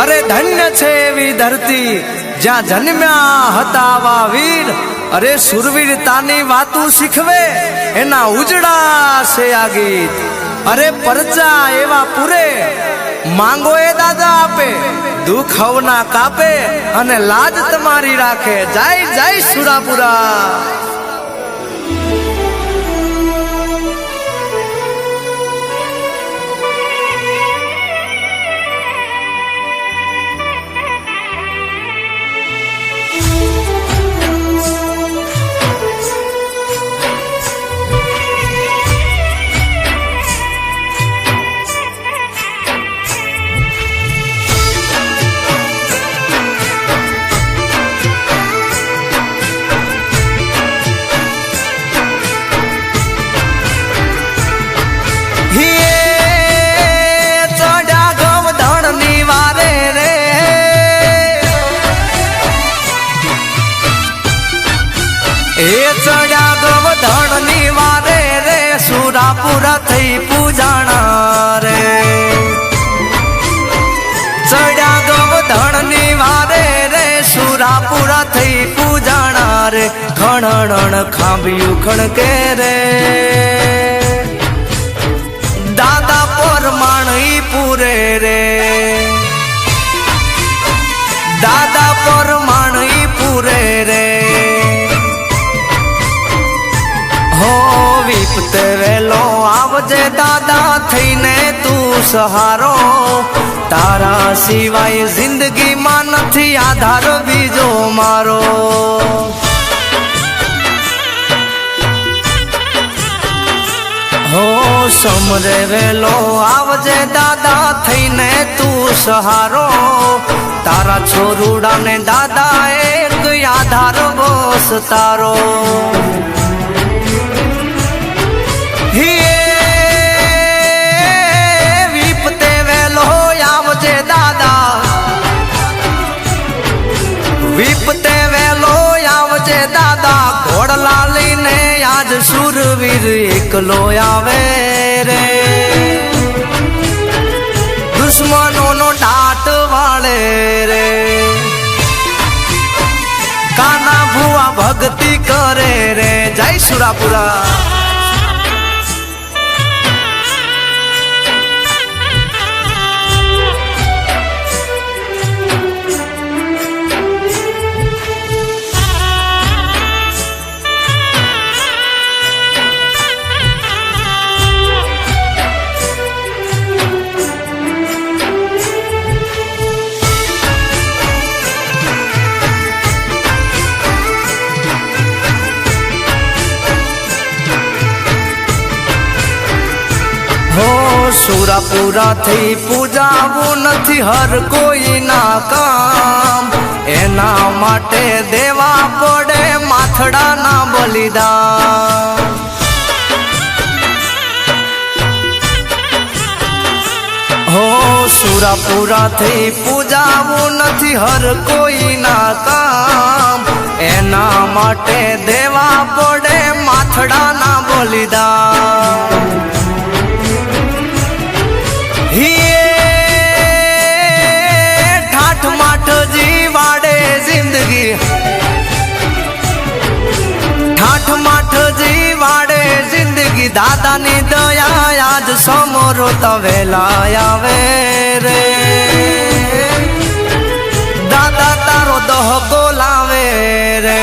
અરે ધન્ય છે એવી ધરતી, જ્યાં જન્મ્યા હતા આવા વીર. અરે સુરવીરતાની વાતું શીખવે, એના ઉજડા છે આ ગીત. અરે પરચા એવા પૂરે, માંગો એ દાદા આપે, દુઃખ કાપે, અને લાજ તમારી રાખે. જય જય સુરાપુરા. સુરાપુરા થઈ પૂજાણા રે. ચડ્યા ગવધણની વારે રે સુરાપુરા થઈ પૂજાણા રે. ખણણ ખાંભ્યું ખણકે રે. દાદા પરમાણી પૂરે રે. દાદા પરમાણી પૂરે રે. હો વેલો આવજે દાદા, થઈને તું સહારો. તારા સિવાય જિંદગીમાં નથી આધાર બીજો મારો. હો, સમરે વેલો આવજે દાદા, થઈને તું સહારો. તારા છોરુડાને દાદા એક આધાર બોસ તારો. એકલો આવે રે. દુશ્મનો નો ટાટ વાળે રે. કાના ભુવા ભક્તિ કરે રે. જય સુરાપુરા. થઈ પૂજાવું નથી હર કોઈ ના કામ. એના માટે દેવા પડે માથડાના બલિદાન. હો સુરાપુરા થઈ પૂજાવું નથી હર કોઈ ના કામ. એના માટે દેવા પડે માથડાના બલિદાન. દાદાની દયા આજ સમોરો તવેલા આવે રે. દાદા તારો દહ બોલાવે રે.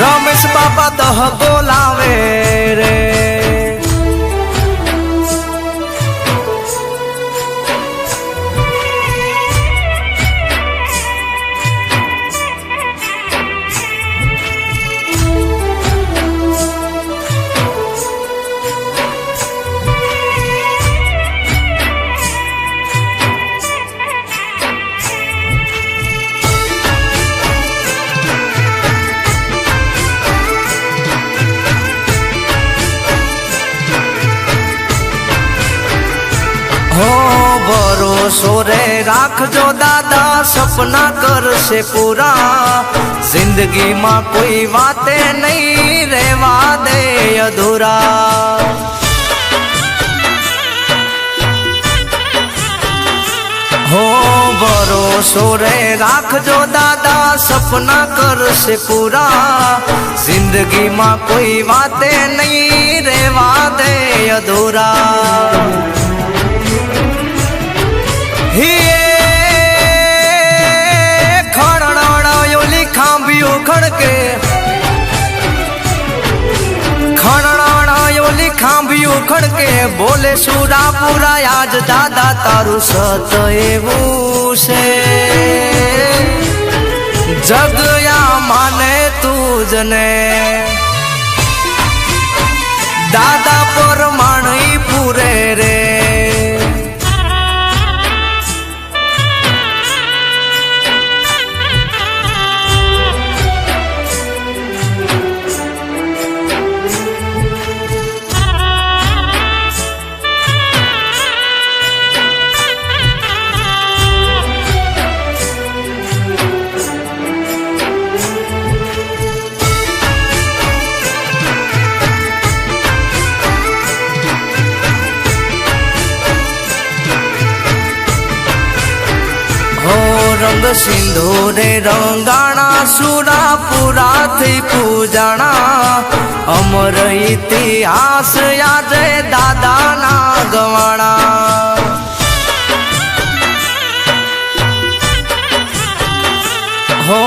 રમેશ બાપા દહ બોલાવે રે. રાખજો દાદા, સપના કરશે પૂરા. જિંદગીમાં કોઈ વાતે નહીં રહેવા દે અધૂરા. ભરોસો રે રાખજો દાદા, સપના કરશે પૂરા. જિંદગીમાં કોઈ વાતે નહીં રહેવા દે અધૂરા. હિયે ખાંભીઓ ખડકે બોલે સુરાપુરા આજ દાદા તારું સત એવું છે. જગયા માને તુજને દાદા રંગ સિંધુરે રંગાણા સુરાપુરા થી પૂજાણા. અમર ઇતિહાસ યાદે દાદાના ગવાણા. હો,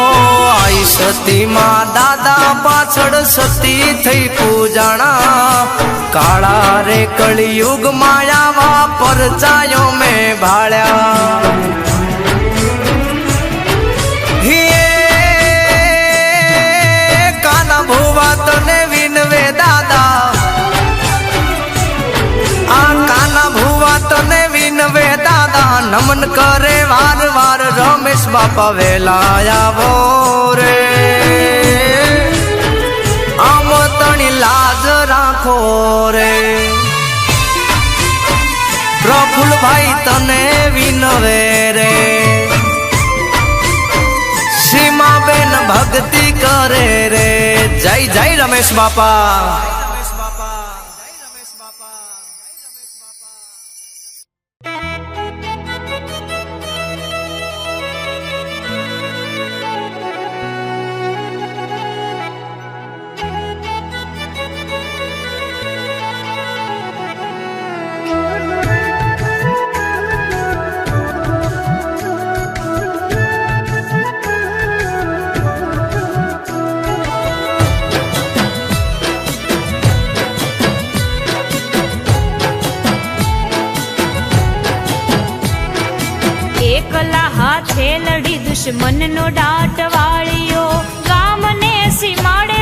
આઈ સતીમાં દાદા પાછળ સતી થઈ પૂજાણા. કાળા રે કળિયુગ માયાવા પરચાયો મેં ભાળ્યા. નમન કરે વાર વાર, રમેશ બાપા વેલા આવો રે. આમ તણી લાજ રાખો રે. પ્રફુલભાઈ તને વિનવે રે. સીમાબેન ભક્તિ કરે રે. જય જય રમેશ બાપા. દુશ્મનનો દાટ વાળ્યો ગામને સીમાડે